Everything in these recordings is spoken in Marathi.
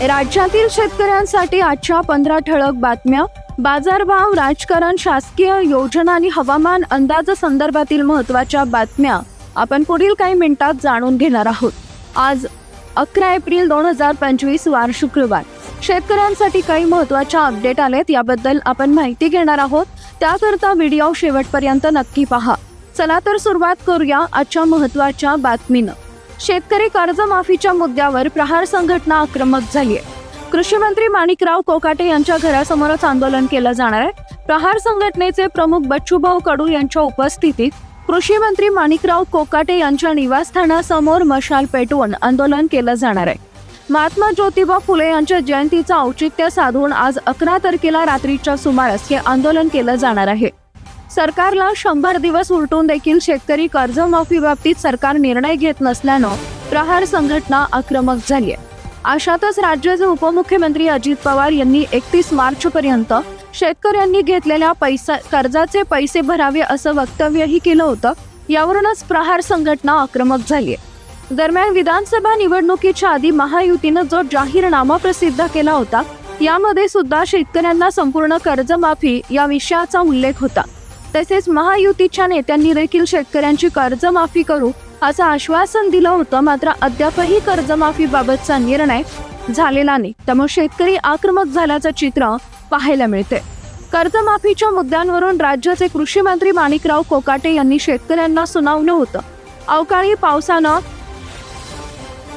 राज्यातील शेतकऱ्यांसाठी आजच्या पंधरा ठळक बातम्या. बाजारभाव राजकारण शासकीय योजना आणि हवामान अंदाज संदर्भातील महत्त्वाच्या बातम्या. आपण पुढील काही मिनिटात जाणून घेणार आहोत. आज अकरा एप्रिल दोन हजार पंचवीस वार शुक्रवार. शेतकऱ्यांसाठी काही महत्त्वाच्या अपडेट आलेत याबद्दल आपण माहिती घेणार आहोत. त्याकरता व्हिडिओ शेवटपर्यंत नक्की पहा. चला तर सुरुवात करूया आजच्या महत्त्वाच्या बातमीनं. शेतकरी कर्जमाफीच्या मुद्द्यावर प्रहार संघटना आक्रमक झाली आहे. कृषी मंत्री माणिकराव कोकाटे यांच्या घरासमोरच आंदोलन केलं जाणार आहे. प्रहार संघटनेचे प्रमुख बच्चूभाऊ कडू यांच्या उपस्थितीत कृषी मंत्री माणिकराव कोकाटे यांच्या निवासस्थानासमोर मशाल पेटवून आंदोलन केलं जाणार आहे. महात्मा ज्योतिबा फुले यांच्या जयंतीचं औचित्य साधून आज अकरा तारखेला रात्रीच्या सुमारास हे आंदोलन केलं जाणार आहे. सरकारला शंभर दिवस उलटून देखील शेतकरी कर्जमाफी बाबतीत सरकार निर्णय घेत नसल्यानं प्रहार संघटना आक्रमक झाली आहे अशातच राज्याचे उपमुख्यमंत्री अजित पवार यांनी एकतीस मार्च पर्यंत शेतकऱ्यांनी घेतलेल्या पैसा कर्जाचे पैसे भरावे असं वक्तव्यही केलं होतं. यावरूनच प्रहार संघटना आक्रमक झाली आहे दरम्यान विधानसभा निवडणुकीच्या आधी महायुतीनं जो जाहीरनामा प्रसिद्ध केला होता यामध्ये सुद्धा शेतकऱ्यांना संपूर्ण कर्जमाफी या विषयाचा उल्लेख होता. तसेच महायुतीच्या नेत्यांनी देखील शेतकऱ्यांची कर्जमाफी करू असं आश्वासन दिलं होतं. मात्र अद्यापही कर्जमाफीबाबतचा निर्णय झालेला नाही. त्यामुळे शेतकरी आक्रमक झाल्याचं चित्र पाहायला मिळते. कर्जमाफीच्या मुद्द्यांवरून राज्याचे कृषी मंत्री माणिकराव कोकाटे यांनी शेतकऱ्यांना सुनावलं होतं. अवकाळी पावसानं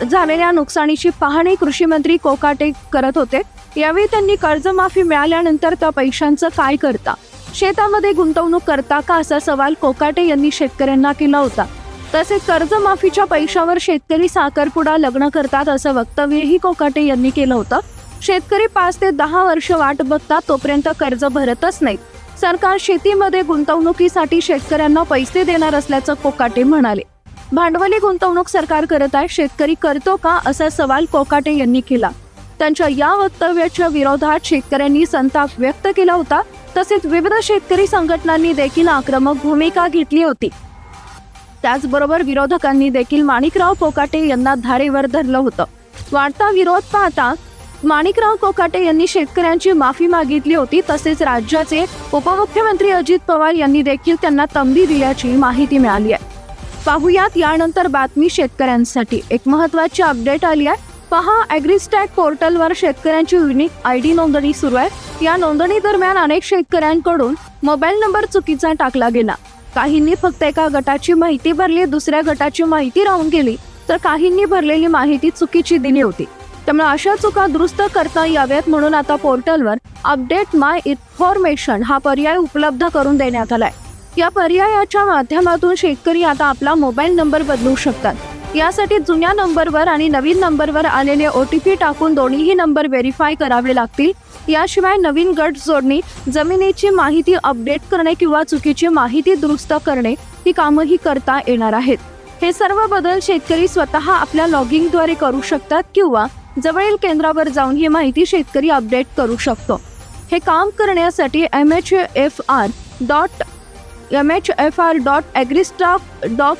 झालेल्या नुकसानीची पाहणी कृषी मंत्री कोकाटे करत होते. यावेळी त्यांनी कर्जमाफी मिळाल्यानंतर त्या पैशांचं काय करता? शेतामध्ये गुंतवणूक करता का असा सवाल कोकाटे यांनी शेतकऱ्यांना केला होता. तसेच कर्जमाफीच्या पैशावर शेतकरी साखरपुडा लग्न करतात असं वक्तव्यही कोकाटे यांनी केलं होतं. शेतकरी पाच ते दहा वर्ष वाट बघतात तोपर्यंत कर्ज भरतच नाहीत. सरकार शेतीमध्ये गुंतवणुकीसाठी शेतकऱ्यांना पैसे देणार असल्याचं कोकाटे म्हणाले. भांडवली गुंतवणूक सरकार करत आहे शेतकरी करतो का असा सवाल कोकाटे यांनी केला. त्यांच्या या वक्तव्याच्या विरोधात शेतकऱ्यांनी संताप व्यक्त केला होता. तसेच विविध शेतकरी संघटनांनी देखील आक्रमक भूमिका घेतली होती. त्याचबरोबर विरोधकांनी देखील माणिकराव कोकाटे यांना धारेवर धरलं होतं. वाढता विरोध पाहता माणिकराव कोकाटे यांनी शेतकऱ्यांची माफी मागितली होती. तसेच राज्याचे उपमुख्यमंत्री अजित पवार यांनी देखील त्यांना तंबी दिल्याची माहिती मिळाली आहे. पाहुयात यानंतर बातमी शेतकऱ्यांसाठी. एक महत्वाची अपडेट आली आहे. पहा ॲग्रिस्टॅक पोर्टलवर शेतकऱ्यांची युनिक आय डी नोंदणी सुरू आहे. या नोंदणी दरम्यान अनेक शेतकऱ्यांकडून मोबाईल नंबर चुकीचा टाकला गेला. काहींनी फक्त एका गटाची माहिती भरली दुसऱ्या गटाची माहिती राहून गेली तर काहींनी भरलेली माहिती चुकीची दिली होती. त्यामुळे अशा चुका दुरुस्त करता याव्यात म्हणून आता पोर्टलवर अपडेट माय इन्फॉर्मेशन हा पर्याय उपलब्ध करून देण्यात आलाय. या पर्यायाच्या माध्यमातून शेतकरी आता आपला मोबाईल नंबर बदलू शकतात. यासाठी जुन्या नंबरवर आणि नवीन नंबरवर आलेले ओ टी पी टाकून दोन्हीही नंबर व्हेरीफाय करावे लागतील. याशिवाय नवीन गट जोडणी जमिनीची माहिती अपडेट करणे किंवा चुकीची माहिती दुरुस्त करणे ही कामंही करता येणार आहेत. हे सर्व बदल शेतकरी स्वतः आपल्या लॉगिंगद्वारे करू शकतात किंवा जवळील केंद्रावर जाऊन ही माहिती शेतकरी अपडेट करू शकतो. हे काम करण्यासाठी M H F R dot M H F R dot agristack dot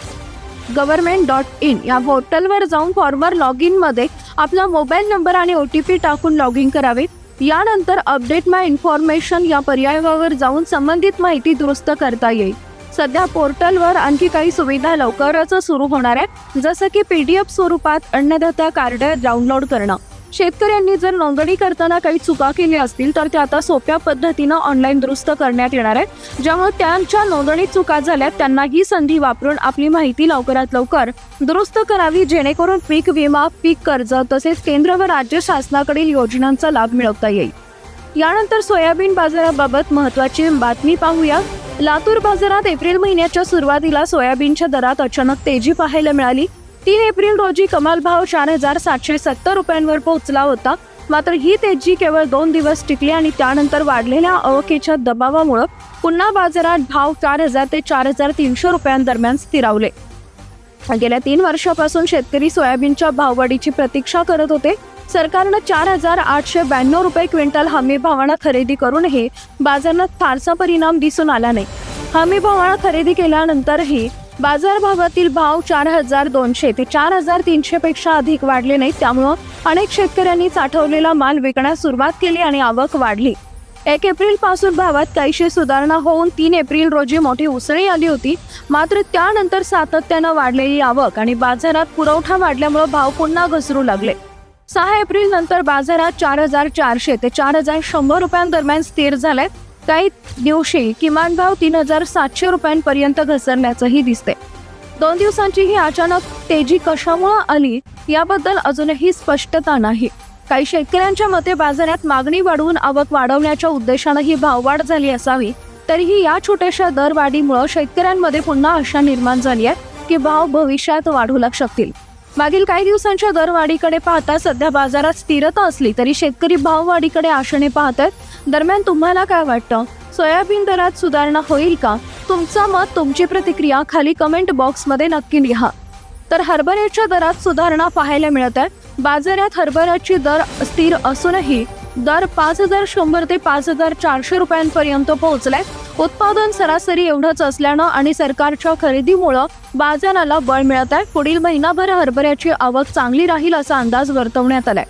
government dot in या पोर्टलवर जाऊन फॉर्मर लॉग इनमध्ये आपला मोबाईल नंबर आणि ओ टी पी टाकून लॉग इन करावे. यानंतर अपडेट माय इन्फॉर्मेशन या पर्यायावर जाऊन संबंधित माहिती दुरुस्त करता येईल. सध्या पोर्टलवर आणखी काही सुविधा लवकरच सुरू होणार आहे जसं की पी डी एफ स्वरूपात अन्नदाता कार्ड डाउनलोड करणं. शेतकऱ्यांनी जर नोंदणी करताना काही चुका केल्या असतील तर त्या आता सोप्या पद्धतीनं ऑनलाईन दुरुस्त करण्यात येणार आहे ज्यामुळे त्यांच्या नोंदणी चुका झाल्यात त्यांना ही संधी वापरून आपली माहिती लवकरात लवकर दुरुस्त करावी जेणेकरून पीक विमा पीक कर्ज तसेच केंद्र व राज्य शासनाकडील योजनांचा लाभ मिळवता येईल. यानंतर सोयाबीन बाजाराबाबत महत्वाची बातमी पाहूया. लातूर बाजारात एप्रिल महिन्याच्या सुरुवातीला सोयाबीनच्या दरात अचानक तेजी पाहायला मिळाली. तीन एप्रिल रोजी कमाल भाव चार हजार सातशे सत्तर रुपयांवर पोहोचला होता. मात्र ही तेजी केवळ दोन दिवस टिकली आणि त्यानंतर वाढलेल्या अवकेच्या दबावामुळे पुन्हा बाजारात भाव चार हजार ते चार हजार तीनशे रुपयांदरम्यान स्थिरावले. गेल्या तीन वर्षापासून शेतकरी सोयाबीनच्या भाववाढीची प्रतीक्षा करत होते. सरकारनं चार हजार आठशे ब्याण्णव रुपये क्विंटल हमी भावानं खरेदी करूनही बाजारात फारसा परिणाम दिसून आला नाही. हमी भावानं खरेदी केल्यानंतरही बाजारभावातील भाव चार हजार दोनशे ते चार हजार तीनशे पेक्षा अधिक वाढले नाहीत. त्यामुळं अनेक शेतकऱ्यांनी साठवलेला माल विकण्यास सुरुवात केली आणि आवक वाढली. एक एप्रिलपासून भावात काहीशी सुधारणा होऊन तीन एप्रिल रोजी मोठी उसळी आली होती. मात्र त्यानंतर सातत्यानं वाढलेली आवक आणि बाजारात पुरवठा वाढल्यामुळे भाव पुन्हा घसरू लागले. सहा एप्रिल नंतर बाजारात चार हजार चारशे ते चार हजार शंभर रुपयांदरम्यान स्थिर झाले काही दिवशी किमान भाव तीन हजार सातशे रुपयांपर्यंत घसरण्याचंही दिसते दोन दिवसांची ही अचानक तेजी कशामुळे आली याबद्दल अजूनही स्पष्टता नाही. काही शेतकऱ्यांच्या मते बाजारात मागणी वाढवून आवक वाढवण्याच्या उद्देशानं ही भाववाढ झाली असावी तरीही या छोट्याशा दरवाढीमुळे शेतकऱ्यांमध्ये पुन्हा आशा निर्माण झाली आहे की भाव भविष्यात वाढू लाग शकतील. मागील काही दिवसांच्या दरवाढीकडे पाहता सध्या बाजारात स्थिरता असली तरी शेतकरी भाववाढीकडे आशेने पाहतात. दरम्यान तुम्हाला काय वाटतं? सोयाबीन दरात सुधारणा होईल का? तुमचं मत तुमची प्रतिक्रिया खाली कमेंट बॉक्समध्ये नक्की लिहा. तर हरभऱ्याच्या दरात सुधारणा पाहायला मिळत आहे बाजारात हरभऱ्याची दर स्थिर असूनही दर पाच हजार शंभर ते पाच हजार चारशे रुपयांपर्यंत पोहोचलाय. उत्पादन सरासरी एवढंच असल्यानं आणि सरकारच्या खरेदीमुळं बाजाराला बळ मिळत आहे. पुढील महिनाभर हरभऱ्याची आवक चांगली राहील असा अंदाज वर्तवण्यात आलाय.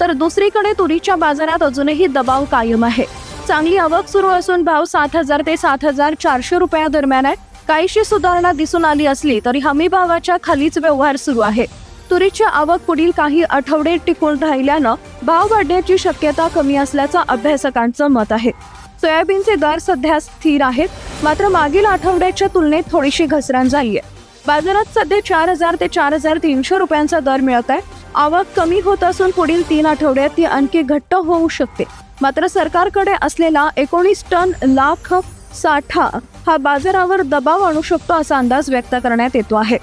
तर दुसरीकडे तुरीच्या बाजारात अजूनही दबाव कायम आहे. चांगली आवक सुरू असून भाव सात हजार ते सात हजार चारशे रुपया दरम्यान आहे. काहीशी सुधारणा दिसून आली असली तरी हमी भावाच्या खालीच व्यवहार सुरू आहे. तुरीची आवक पुढील काही आठवडे टिकून राहिल्यानं भाव वाढण्याची शक्यता कमी असल्याचं अभ्यासकांचं मत आहे. सोयाबीनचे दर सध्या स्थिर आहेत मात्र मागील आठवड्याच्या तुलनेत थोडीशी घसरण झाली आहे बाजारात सध्या चार हजार ते चार हजार तीनशे रुपयांचा दर मिळत आहे. आवक कमी होत असून पुढील तीन आठवड्यात ती आणखी घट्ट होऊ शकते. मात्र सरकारकडे असलेला एकोणीस टन लाख साठा हा बाजारावर दबाव आणू शकतो असा अंदाज व्यक्त करण्यात येतो आहे.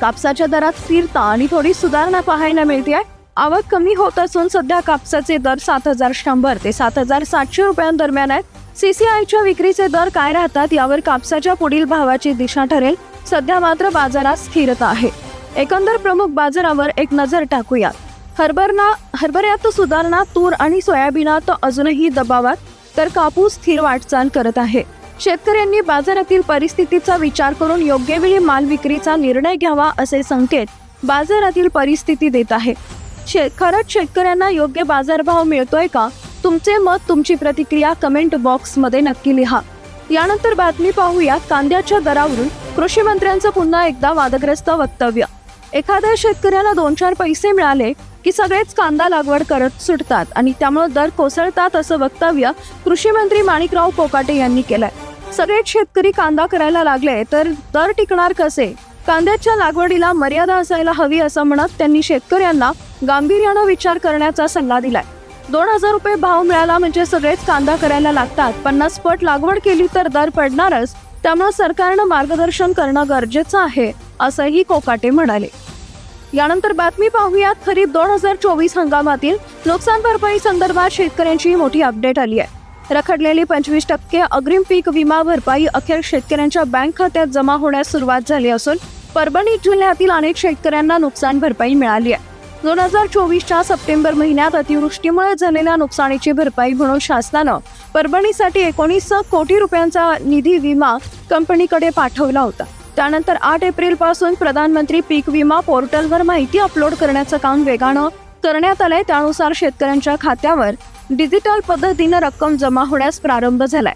कापसाच्या दरात स्थिरता आणि थोडी सुधारणा पाहायला मिळते आहे. आवक कमी होत असून सध्या कापसाचे दर सात हजार शंभर ते सात हजार सातशे रुपयांदरम्यान आहेत. सीसीआयच्या विक्रीचे दर काय राहतात यावर कापसाच्या पुढील भावाची दिशा ठरेल. सध्या मात्र बाजारात स्थिरता आहे. एकंदर प्रमुख बाजारावर एक नजर टाकूया. हरभरना हरभऱ्यात सुधारणा तूर आणि सोयाबीनात अजूनही दबावात तर कापूस स्थिर वाटचाल करत आहे. शेतकऱ्यांनी बाजारातील परिस्थितीचा विचार करून योग्य वेळी माल विक्रीचा निर्णय घ्यावा असे संकेत बाजारातील परिस्थिती देत आहे. शे खरंच शेतकऱ्यांना योग्य बाजारभाव मिळतोय का? तुमचे मत तुमची प्रतिक्रिया कमेंट बॉक्समध्ये नक्की लिहा. यानंतर बातमी पाहूया कांद्याच्या दरावरून कृषी मंत्र्यांचं पुन्हा एकदा वादग्रस्त वक्तव्य. एखाद्या शेतकऱ्याला दोन चार पैसे मिळाले की सगळेच कांदा लागवड करत सुटतात आणि त्यामुळे दर कोसळतात असं वक्तव्य कृषी मंत्री माणिकराव कोकाटे यांनी केलंय. सगळेच शेतकरी कांदा करायला लागले तर दर टिकणार कसे? कांद्याच्या लागवडीला मर्यादा असायला हवी असं म्हणत त्यांनी शेतकऱ्यांना गांभीर्यानं विचार करण्याचा सल्ला दिलाय. दोन हजार रुपये भाव मिळाला म्हणजे सगळेच कांदा करायला लागतात. पन्नास पट लागवड केली तर दर पडणारच. त्यामुळे सरकारनं मार्गदर्शन करणं गरजेचं आहे असंही कोकाटे म्हणाले. यानंतर बातमी पाहूयात खरीप दोन हजार चोवीस हंगामातील नुकसान भरपाई संदर्भात शेतकऱ्यांची मोठी अपडेट आली आहे. रखडलेली पंचवीस टक्के अग्रिम पीक विमा भरपाई अखेर शेतकऱ्यांच्या बँक खात्यात जमा होण्यास सुरुवात झाली असून परभणी जिल्ह्यातील अनेक शेतकऱ्यांना नुकसान भरपाई मिळाली आहे. दोन हजार चोवीसच्या सप्टेंबर महिन्यात अतिवृष्टीमुळे झालेल्या नुकसानीची भरपाई म्हणून शासनानं परभणीसाठी एकोणीस कोटी रुपयांचा निधी विमा कंपनीकडे पाठवला होता. त्यानंतर आठ एप्रिलपासून प्रधानमंत्री पीक विमा पोर्टलवर माहिती अपलोड करण्याचं काम वेगानं करण्यात आलंय. त्यानुसार शेतकऱ्यांच्या खात्यावर डिजिटल पद्धतीनं रक्कम जमा होण्यास प्रारंभ झालाय.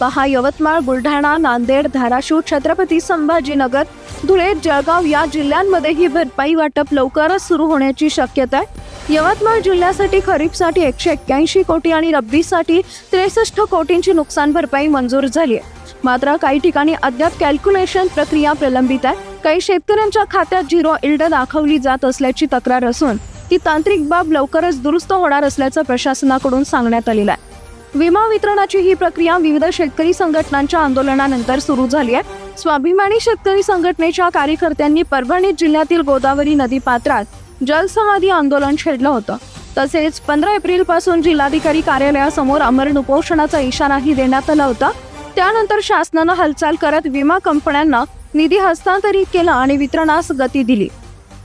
पहा यवतमाळ बुलढाणा नांदेड धाराशिव छत्रपती संभाजीनगर धुळे जळगाव या जिल्ह्यांमध्ये ही भरपाई वाटप लवकरच सुरू होण्याची शक्यता आहे. यवतमाळ जिल्ह्यासाठी खरीपसाठी एकशे एक्क्याऐंशी कोटी आणि रब्बीसाठी त्रेसष्ट कोटींची नुकसान भरपाई मंजूर झाली आहे. मात्र काही ठिकाणी अद्याप कॅल्क्युलेशन प्रक्रिया प्रलंबित आहे. काही शेतकऱ्यांच्या खात्यात झिरो इल्ड दाखवली जात असल्याची तक्रार असून ती तांत्रिक बाब लवकरच दुरुस्त होणार असल्याचं प्रशासनाकडून सांगण्यात आलेलं आहे. विमा वितरणाची ही प्रक्रिया विविध शेतकरी संघटनांच्या आंदोलनानंतर सुरू झाली आहे. स्वाभिमानी शेतकरी संघटनेच्या कार्यकर्त्यांनी परभणी जिल्ह्यातील गोदावरी नदी पात्रात जलसमाधी आंदोलन छेडलं होतं. तसेच पंधरा एप्रिलपासून जिल्हाधिकारी कार्यालयासमोर अमरण उपोषणाचा इशाराही देण्यात आला होता. त्यानंतर शासनानं हालचाल करत विमा कंपन्यांना निधी हस्तांतरित केला आणि वितरणास गती दिली.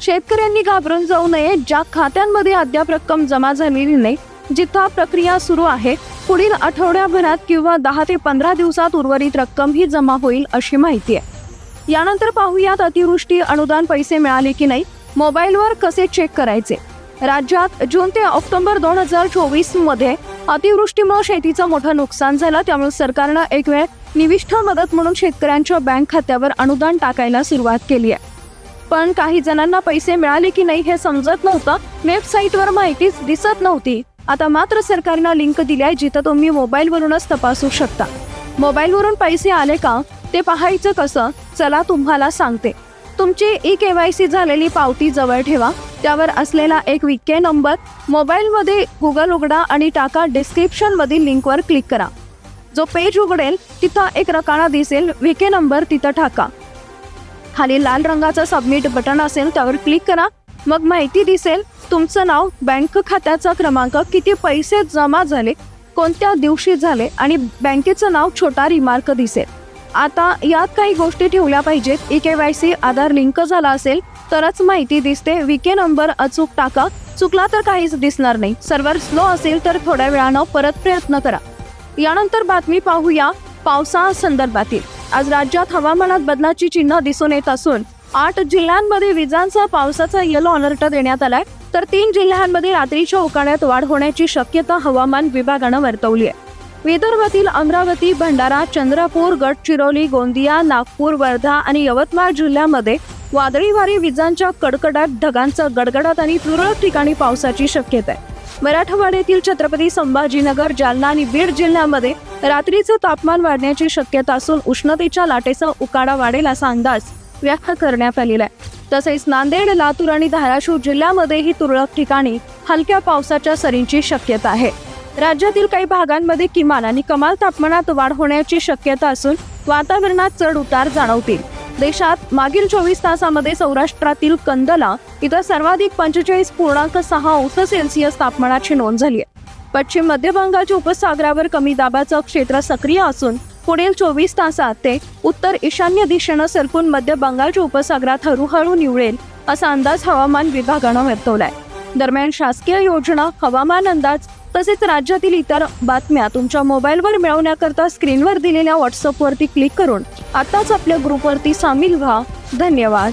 शेतकऱ्यांनी घाबरून जाऊ नये. ज्या खात्यांमध्ये अद्याप रक्कम जमा झालेली नाही जिथं प्रक्रिया सुरू आहे पुढील आठवड्याभरात किंवा दहा ते पंधरा दिवसात उर्वरित रक्कम ही जमा होईल अशी माहिती आहे. यानंतर पाहूयात अतिवृष्टी अनुदान पैसे मिळाले की नाही मोबाईलवर कसे चेक करायचे? राज्यात जून ते ऑक्टोबर दोन हजार चोवीसमध्ये अतिवृष्टीमुळे शेतीचं मोठं नुकसान झालं त्यामुळे सरकारनं एक वेळ निविष्ठ मदत म्हणून शेतकऱ्यांच्या बँक खात्यावर अनुदान टाकायला सुरुवात केली आहे. पण काही जणांना पैसे मिळाले की नाही हे समजत नव्हतं वेबसाईटवर माहितीच दिसत नव्हती. आता मात्र सरकारनं लिंक दिली आहे जिथं तुम्ही मोबाईलवरूनच तपासू शकता. मोबाईलवरून पैसे आले का? ते पाहायचं कसं? चला तुम्हाला सांगते. तुमची ई के वाय सी झालेली पावती जवळ ठेवा. त्यावर असलेला एक विके नंबर मोबाईलमध्ये गुगल उघडा आणि टाका डिस्क्रिप्शनमधील लिंकवर क्लिक करा. जो पेज उघडेल तिथं एक रकाना दिसेल विके नंबर तिथं टाका. खाली लाल रंगाचं सबमिट बटन असेल त्यावर क्लिक करा. मग माहिती दिसेल तुमचं नाव बँक खात्याचा क्रमांक किती पैसे जमा झाले कोणत्या दिवशी झाले आणि बँकेचं नाव छोटा रिमार्क दिसेल. आता यात काही गोष्टी ठेवल्या पाहिजेत. E K Y C Aadhaar link झाला असेल तरच माहिती दिसते. विके नंबर अचूक टाका. चुकला तर काहीच दिसणार नाही. सर्व्हर स्लो असेल तर थोड्या वेळानं परत प्रयत्न करा. यानंतर बातमी पाहूया पावसासंदर्भातील आज राज्यात हवामानात बदलाची चिन्ह दिसून येत असून आठ जिल्ह्यांमध्ये विजांचा पावसाचा येलो अलर्ट देण्यात आलाय. तर तीन जिल्ह्यांमध्ये रात्रीच्या उकाड्यात वाढ होण्याची शक्यता हवामान विभागानं वर्तवली आहे. विदर्भातील अमरावती भंडारा चंद्रपूर गडचिरोली गोंदिया नागपूर वर्धा आणि यवतमाळ जिल्ह्यामध्ये वादळी वारी विजांच्या कडकडाट ढगांचा गडगडाट आणि तुरळक ठिकाणी पावसाची शक्यता आहे. मराठवाड्यातील छत्रपती संभाजीनगर जालना आणि बीड जिल्ह्यामध्ये रात्रीचं तापमान वाढण्याची शक्यता असून उष्णतेच्या लाटेचा उकाडा वाढेल असा अंदाज व्यक्त करण्यात आलेला आहे. तसेच नांदेड लातूर आणि धाराशिव जिल्ह्यामध्येही तुरळक ठिकाणी हलक्या पावसाच्या सरींची शक्यता आहे. राज्यातील काही भागांमध्ये किमान आणि कमाल तापमानात वाढ होण्याची शक्यता असून वातावरणात चढ उतार जाणवतील. देशात मागील चोवीस तासामध्ये सौराष्ट्रातील कंदला इथं सर्वाधिक पंचेचाळीस पूर्णांक सहा अंश सेल्सिअस तापमानाची नोंद झाली आहे. पश्चिम मध्य बंगालच्या उपसागरावर कमी दाबाचं क्षेत्र सक्रिय असून पुढील चोवीस तासात ते उत्तर ईशान्य दिशेनं सरकून मध्य बंगालच्या उपसागरात हळूहळू निवळेल असा अंदाज हवामान विभागानं वर्तवलाय. दरम्यान शासकीय योजना हवामान अंदाज तसेच राज्यातील इतर बातम्या तुमच्या मोबाईलवर मिळवण्याकरता स्क्रीनवर दिलेल्या व्हॉट्सअपवरती क्लिक करून आताच आपल्या ग्रुपवरती सामील व्हा. धन्यवाद.